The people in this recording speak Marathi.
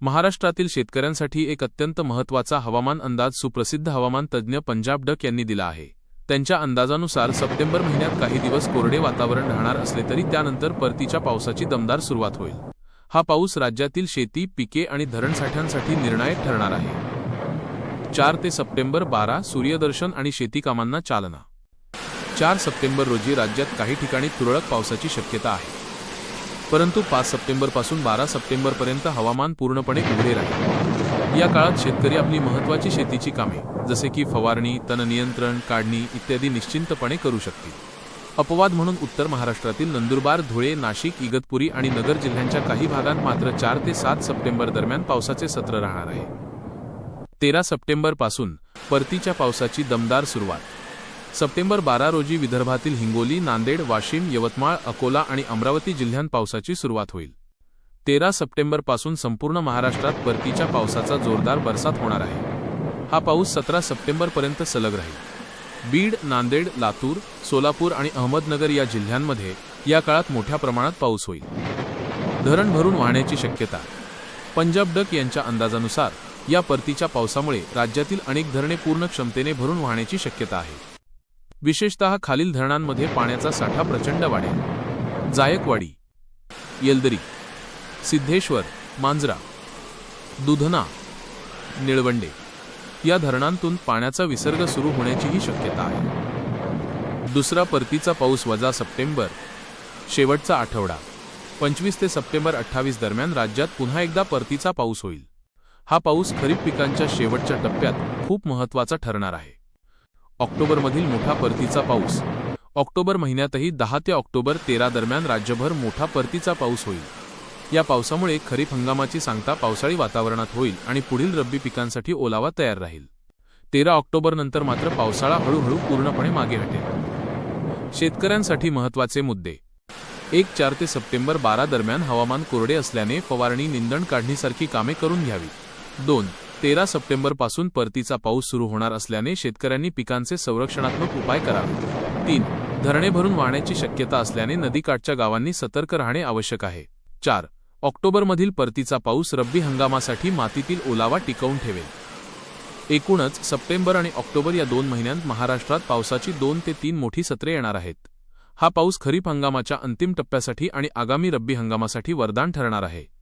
महाराष्ट्रातील शेतकऱ्यांसाठी एक अत्यंत महत्त्वाचा हवामान अंदाज सुप्रसिद्ध हवामान तज्ज्ञ पंजाब डक यांनी दिला आहे. त्यांच्या अंदाजानुसार सप्टेंबर महिन्यात काही दिवस कोरडे वातावरण राहणार असले तरी त्यानंतर परतीच्या पावसाची दमदार सुरुवात होईल. हा पाऊस राज्यातील शेती पिके आणि धरणसाठ्यांसाठी निर्णायक ठरणार आहे. चार ते सप्टेंबर बारा सूर्यदर्शन आणि शेती कामांना चालना. चार सप्टेंबर रोजी राज्यात काही ठिकाणी तुरळक पावसाची शक्यता आहे. परंतु पाच सप्टेंबरपासून बारा सप्टेंबरपर्यंत हवामान पूर्णपणे उघडे राहील. या काळात शेतकरी आपली महत्त्वाची शेतीची कामे जसे की फवारणी तणनियंत्रण काढणी इत्यादी निश्चिंतपणे करू शकतील. अपवाद म्हणून उत्तर महाराष्ट्रातील नंदुरबार धुळे नाशिक इगतपुरी आणि नगर जिल्ह्यांच्या काही भागांत मात्र चार ते सात सप्टेंबर दरम्यान पावसाचे सत्र राहणार आहे. तेरा सप्टेंबरपासून परतीच्या पावसाची दमदार सुरुवात. सप्टेंबर बारा रोजी विदर्भातील हिंगोली नांदेड वाशिम यवतमाळ अकोला आणि अमरावती जिल्ह्यांत पावसाची सुरुवात होईल. तेरा सप्टेंबरपासून संपूर्ण महाराष्ट्रात परतीच्या पावसाचा जोरदार बरसात होणार आहे. हा पाऊस सतरा सप्टेंबरपर्यंत सलग राहील. बीड नांदेड लातूर सोलापूर आणि अहमदनगर या जिल्ह्यांमध्ये या काळात मोठ्या प्रमाणात पाऊस होईल. धरण भरून वाहण्याची शक्यता. पंजाब डक यांच्या अंदाजानुसार या परतीच्या पावसामुळे राज्यातील अनेक धरणे पूर्ण क्षमतेने भरून वाहण्याची शक्यता आहे. विशेषतः खालील धरणांमध्ये पाण्याचा साठा प्रचंड वाढेल. जायकवाडी येलदरी सिद्धेश्वर मांजरा दुधना निळवंडे या धरणांतून पाण्याचा विसर्ग सुरू होण्याचीही शक्यता आहे. दुसरा परतीचा पाऊस वजा सप्टेंबर शेवटचा आठवडा. पंचवीस ते सप्टेंबर अठ्ठावीस दरम्यान राज्यात पुन्हा एकदा परतीचा पाऊस होईल. हा पाऊस खरीप पिकांच्या शेवटच्या टप्प्यात खूप महत्त्वाचा ठरणार आहे. ऑक्टोबरमधील मोठा परतीचा पाऊस. ऑक्टोबर महिन्यातही दहा ते ऑक्टोबर तेरा दरम्यान राज्यभर मोठा परतीचा पाऊस होईल. या पावसामुळे खरीप हंगामाची सांगता पावसाळी वातावरणात होईल आणि पुढील रब्बी पिकांसाठी ओलावा तयार राहील. तेरा ऑक्टोबरनंतर मात्र पावसाळा हळूहळू पूर्णपणे मागे हटेल. शेतकऱ्यांसाठी महत्त्वाचे मुद्दे. एक चार ते सप्टेंबर बारा दरम्यान हवामान कोरडे असल्याने फवारणी निंदण काढणीसारखी कामे करून घ्यावी. दोन तेरा सप्टेंबरपासून परतीचा पाऊस सुरू होणार असल्याने शेतकऱ्यांनी पिकांचे संरक्षणात्मक उपाय करावे. तीन धरणे भरून वाहण्याची शक्यता असल्याने नदीकाठच्या गावांनी सतर्क राहणे आवश्यक आहे. चार ऑक्टोबरमधील परतीचा पाऊस रब्बी हंगामासाठी मातीतील ओलावा टिकवून ठेवेल. एकूणच सप्टेंबर आणि ऑक्टोबर या दोन महिन्यांत महाराष्ट्रात पावसाची दोन ते तीन मोठी सत्रे येणार आहेत. हा पाऊस खरीप हंगामाच्या अंतिम टप्प्यासाठी आणि आगामी रब्बी हंगामासाठी वरदान ठरणार आहे.